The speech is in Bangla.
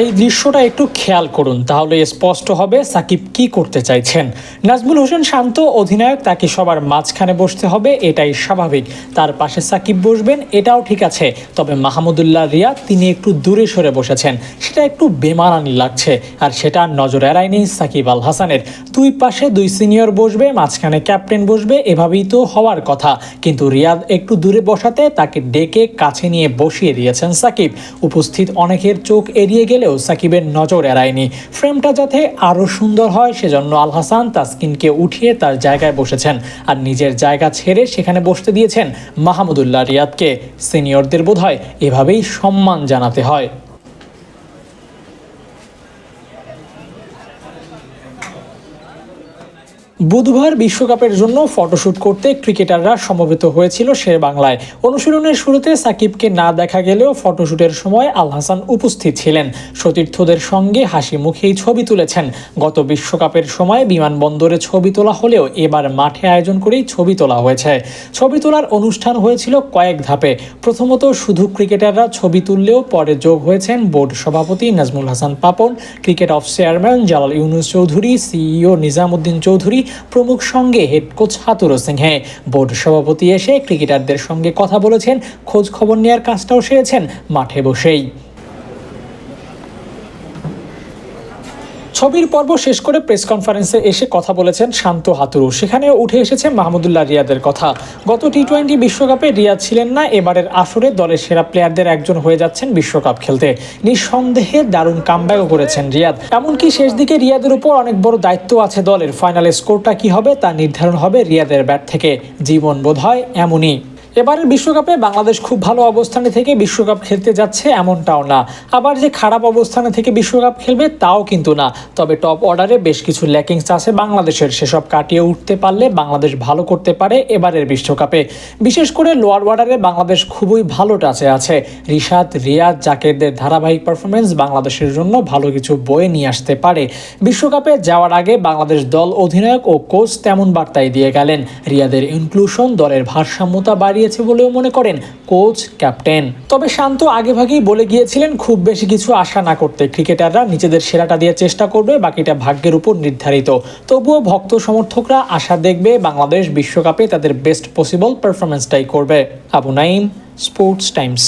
এই দৃশ্যটা একটু খেয়াল করুন, তাহলে স্পষ্ট হবে সাকিব কি করতে চাইছেন। নাজমুল হোসেন শান্ত অধিনায়ক, তাকে সবার মাঝখানে বসতে হবে, এটাই স্বাভাবিক। তার পাশে সাকিব বসবেন, এটাও ঠিক আছে, তবে মাহমুদুল্লাহ রিয়াদ তিনি একটু দূরে সরে বসেছেন। সেটা একটু বেমানানি লাগছে, আর সেটা নজর এড়ায়নি সাকিব আল হাসানের। দুই পাশে দুই সিনিয়র বসবে, মাঝখানে ক্যাপ্টেন বসবে, এভাবেই তো হওয়ার কথা। কিন্তু রিয়াদ একটু দূরে বসাতে তাকে ডেকে কাছে নিয়ে বসিয়ে দিয়েছেন সাকিব। উপস্থিত অনেকের চোখ এড়িয়ে গেলেও সাকিবের নজর এড়ায়নি। ফ্রেমটা যাতে আরও সুন্দর হয়, সেজন্য আল হাসান তাসকিনকে উঠিয়ে তার জায়গায় বসেছেন আর নিজের জায়গা ছেড়ে সেখানে বসতে দিয়েছেন মাহমুদুল্লাহ রিয়াদকে। সিনিয়রদের বোধহয় এভাবেই সম্মান জানাতে হয়। বুধবার বিশ্বকাপের জন্য ফটোশ্যুট করতে ক্রিকেটাররা সমবেত হয়েছিল শের বাংলায় অনুশীলনের শুরুতে সাকিবকে না দেখা গেলেও ফটোশ্যুটের সময় আল হাসান উপস্থিত ছিলেন। সতীর্থদের সঙ্গে হাসি মুখেই ছবি তুলেছেন। গত বিশ্বকাপের সময় বিমানবন্দরে ছবি তোলা হলেও এবার মাঠে আয়োজন করেই ছবি তোলা হয়েছে। ছবি তোলার অনুষ্ঠান হয়েছিল কয়েক ধাপে। প্রথমত শুধু ক্রিকেটাররা ছবি তুললেও পরে যোগ হয়েছেন বোর্ড সভাপতি Nazmul Hasan Papon, cricket ops chairman Jalal Yunus Chowdhury, CEO Nizamuddin Chowdhury প্রমুখ সঙ্গে head coach Hathurusingha board সভাপতি এসে ক্রিকেটারদের সঙ্গে কথা বলেছেন। খোঁজ খবর নেওয়ার কাজটাও সেরেছেন মাঠে বসেই। ছবির পর্ব শেষ করে প্রেস কনফারেন্সে এসে কথা বলেছেন শান্ত হাতুরু। সেখানে উঠে এসেছে মাহমুদুল্লাহ রিয়াদের কথা। গত টি টোয়েন্টি বিশ্বকাপে রিয়াদ ছিলেন না, এবারের আসরে দলের সেরা প্লেয়ারদের একজন হয়ে যাচ্ছেন বিশ্বকাপ খেলতে। নিঃসন্দেহে দারুণ কামব্যাকও করেছেন রিয়াদ। এমনকি শেষ দিকে রিয়াদের উপর অনেক বড় দায়িত্ব আছে দলের। ফাইনালে স্কোরটা কি হবে তা নির্ধারণ হবে রিয়াদের ব্যাট থেকে। জীবন বোধ হয় এমনই। এবারের বিশ্বকাপে বাংলাদেশ খুব ভালো অবস্থানে থেকে বিশ্বকাপ খেলতে যাচ্ছে এমনটাও না। আবার যে খারাপ অবস্থানে থেকে বিশ্বকাপ খেলবে তাও কিন্তু না। তবে টপ অর্ডারে বেশ কিছু ল্যাকিংস আছে বাংলাদেশের। সেসব কাটিয়ে উঠতে পারলে বাংলাদেশ ভালো করতে পারে এবারের বিশ্বকাপে। বিশেষ করে লোয়ার অর্ডারে বাংলাদেশ খুবই ভালো টাচে আছে। রিশাদ, রিয়াদ, জাকেরদের ধারাবাহিক পারফরমেন্স বাংলাদেশের জন্য ভালো কিছু বয়ে নিয়ে আসতে পারে। বিশ্বকাপে যাওয়ার আগে বাংলাদেশ দল অধিনায়ক ও কোচ তেমন বার্তাই দিয়ে গেলেন। রিয়াদের ইনক্লুশন দলের ভারসাম্যতা বাড়িয়েছে বলেও মনে করেন কোচ, ক্যাপ্টেন। তবে শান্ত আগেভাগেই বলে গিয়েছিলেন, খুব বেশি কিছু আশা না করতে ক্রিকেটাররা নিজেদের সেরাটা দিয়ে চেষ্টা করবে, বাকিটা ভাগ্যের উপর নির্ধারিত। তবুও ভক্ত সমর্থকরা আশা দেখবে বাংলাদেশ বিশ্বকাপে তাদের বেস্ট পসিবল পারফরমেন্সটাই করবে। Abu Naim sports Times